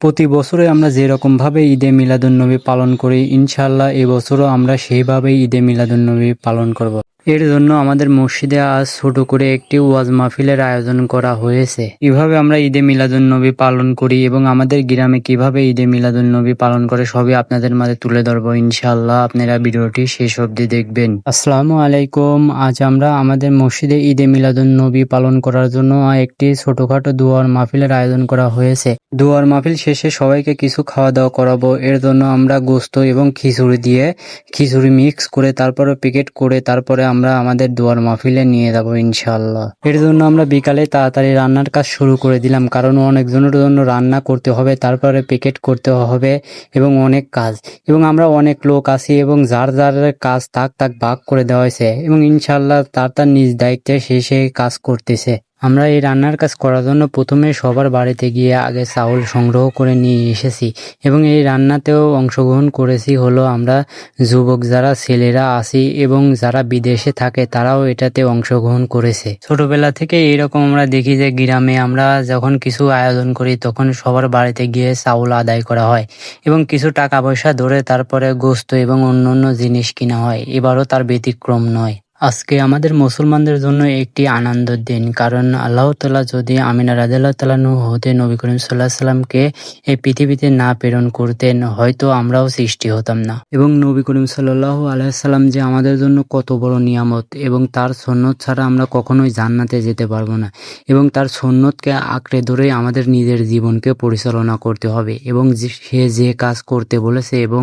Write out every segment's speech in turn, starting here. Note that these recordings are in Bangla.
প্রতি বছরে আমরা যেরকমভাবে ঈদে মিলাদুন্নবী পালন করি ইনশাল্লাহ এবছরও আমরা সেইভাবেই ঈদে মিলাদুন্নবী পালন করব। এর জন্য আমাদের মসজিদে আজ ছোট করে একটি ওয়াজ মাহফিলের আয়োজন করা হয়েছে। কীভাবে আমরা ঈদে মিলাদুন্নবী পালন করি এবং আমাদের গ্রামে কীভাবে ঈদে মিলাদুন্নবী পালন করে সবই আপনাদের মাঝে তুলে ধরবো ইনশাল্লাহ আপনারা ভিডিওটি শেষ অবধি দেখবেন। আসসালামু আলাইকুম। আজ আমরা আমাদের মসজিদে ঈদে মিলাদুন্নবী পালন করার জন্য একটি ছোটখাটো দুয়ার মাহফিলের আয়োজন করা হয়েছে। দুয়ার মাহফিল শেষে সবাইকে কিছু খাওয়া দাওয়া করাবো। এর জন্য আমরা গোস্ত এবং খিচুড়ি দিয়ে খিচুড়ি মিক্স করে তারপরে প্যাকেট করে তারপরে আমরা আমাদের দুয়ার মাহফিলে নিয়ে যাব ইনশাল্লাহ এর জন্য আমরা বিকালে তাড়াতাড়ি রান্নার কাজ শুরু করে দিলাম, কারণ অনেকজনের জন্য রান্না করতে হবে, তারপরে প্যাকেট করতে হবে এবং অনেক কাজ। এবং আমরা অনেক লোক আছি এবং যার যার কাজ তাক তাক ভাগ করে দেওয়া হয়েছে এবং ইনশাল্লাহ তার তার নিজ দায়িত্বে সে সে কাজ করতেছে। আমরা এই রান্নার কাজ করার জন্য প্রথমে সবার বাড়িতে গিয়ে আগে চাউল সংগ্রহ করে নিয়ে এসেছি এবং এই রান্নাতেও অংশগ্রহণ করেছি হলো আমরা যুবক যারা ছেলেরা আছি এবং যারা বিদেশে থাকে তারাও এটাতে অংশগ্রহণ করেছে। ছোটবেলা থেকে এরকম আমরা দেখি যে গ্রামে আমরা যখন কিছু আয়োজন করি তখন সবার বাড়িতে গিয়ে চাউল আদায় করা হয় এবং কিছু টাকা পয়সা ধরে তারপরে গোস্ত এবং অন্যান্য জিনিস কিনা হয়। এবারও তার ব্যতিক্রম নয়। আজকে আমাদের মুসলমানদের জন্য একটি আনন্দের দিন। কারণ আল্লাহ তালা যদি আমিনা রাজাল্লাহ তালানু হতে নবী করিম সাল্লাহ সাল্লামকে এই পৃথিবীতে না প্রেরণ করতেন, হয়তো আমরাও সৃষ্টি হতাম না। এবং নবী করিম সাল্লাহ আলাইসাল্লাম যে আমাদের জন্য কত বড় নিয়ামত, এবং তার সন্ন্যত ছাড়া আমরা কখনোই জান্নাতে যেতে পারব না। এবং তার সন্ন্যতকে আঁকড়ে ধরে আমাদের নিজের জীবনকে পরিচালনা করতে হবে। এবং সে যে কাজ করতে বলেছে এবং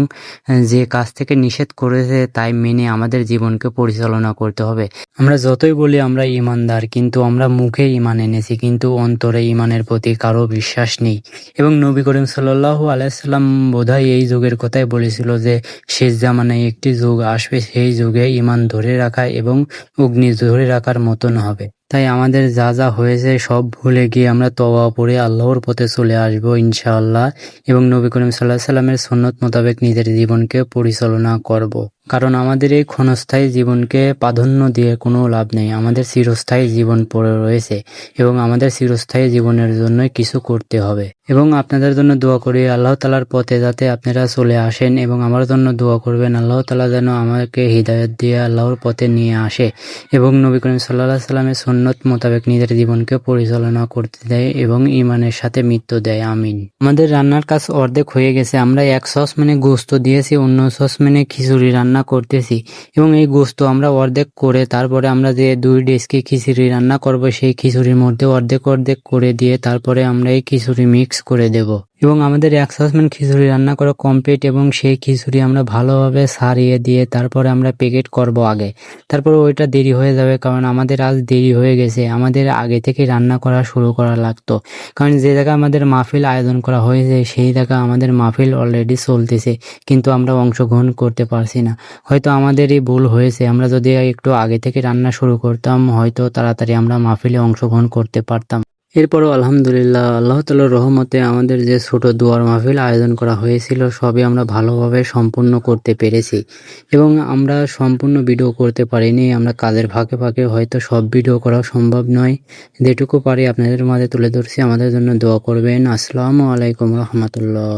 যে কাজ থেকে নিষেধ করেছে তাই মেনে আমাদের জীবনকে পরিচালনা করতে হবে। আমরা যতই বলি আমরা ইমানদার, কিন্তু আমরা মুখে ইমান এনেছি, কিন্তু অন্তরে ইমানের প্রতি কারও বিশ্বাস নেই। এবং নবী করিম সাল্লাহ আলাইসাল্লাম বোধহয় এই যুগের কথাই বলেছিল যে, শেষ জামানায় একটি যুগ আসবে, সেই যুগে ইমান ধরে রাখা এবং অগ্নি ধরে রাখার মতন হবে। তাই আমাদের যা যা হয়েছে সব ভুলে গিয়ে আমরা তওয়া পড়ে আল্লাহর পথে চলে আসব ইনশাআল্লাহ। এবং নবী করিম সাল্লাহ সাল্লামের সন্ন্যত মোতাবেক নিজের জীবনকে পরিচালনা করব। কারণ আমাদের এই ক্ষণস্থায়ী জীবনকে প্রাধান্য দিয়ে কোনো লাভ নেই। আমাদের চিরস্থায়ী জীবন পড়ে রয়েছে এবং আমাদের চিরস্থায়ী জীবনের জন্যই কিছু করতে হবে। এবং আপনাদের জন্য দোয়া করি, আল্লাহ তালার পথে যাতে আপনারা চলে আসেন এবং আমার জন্য দোয়া করবেন, আল্লাহ তালা যেন আমাকে হৃদায়ত দিয়ে আল্লাহর পথে নিয়ে আসে এবং নবী করিম সাল্লাহ সাল্লামের সন্ন্যত মোতাবেক নিজের জীবনকে পরিচালনা করতে দেয় এবং ইমানের সাথে মৃত্যু দেয়। আমিন। আমাদের রান্নার কাজ অর্ধেক হয়ে গেছে। আমরা এক সসম্যানে গোস্ত দিয়েছি, অন্য সসম্যানে খিচুড়ি রান্না করতেছি। এবং এই গোস্ত আমরা অর্ধেক করে তারপরে আমরা যে দুই ডেস্কে খিচুড়ি রান্না করব, সেই খিচুড়ির মধ্যে অর্ধেক অর্ধেক করে দিয়ে তারপরে আমরা এই খিচুড়ি মিক্স করে দেব। এবং আমাদের এক সসম্যান খিচুড়ি রান্না করা কমপ্লিট এবং সেই খিচুড়ি আমরা ভালোভাবে সারিয়ে দিয়ে তারপরে আমরা প্যাকেট করব আগে। তারপর ওইটা দেরি হয়ে যাবে কারণ আমাদের আজ দেরি হয়ে গেছে। আমাদের আগে থেকে রান্না করা শুরু করা লাগতো। কারণ যে জায়গায় আমাদের মাহফিল আয়োজন করা হয়েছে, সেই জায়গা আমাদের মাহফিল অলরেডি চলতেছে। কিন্তু আমরা অংশগ্রহণ করতে পারছি না। হয়তো আমাদেরই ভুল হয়েছে। আমরা যদি একটু আগে থেকে রান্না শুরু করতাম, হয়তো তাড়াতাড়ি আমরা মাহফিলে অংশগ্রহণ করতে পারতাম। এরপরও আলহামদুলিল্লাহ আল্লাহ তালার রহমতে আমাদের যে ছোট দুয়ার মাহফিল আয়োজন করা হয়েছিল, সবই আমরা ভালোভাবে সম্পূর্ণ করতে পেরেছি। এবং আমরা সম্পূর্ণ ভিডিও করতে পারিনি, আমরা কাজের ফাঁকে ফাঁকে হয়তো সব ভিডিও করা সম্ভব নয়। যেটুকু পারি আপনাদের মাঝে তুলে ধরছি, আমাদের জন্য দোয়া করবেন। আসসালামু আলাইকুম রহমতুল্লাহ।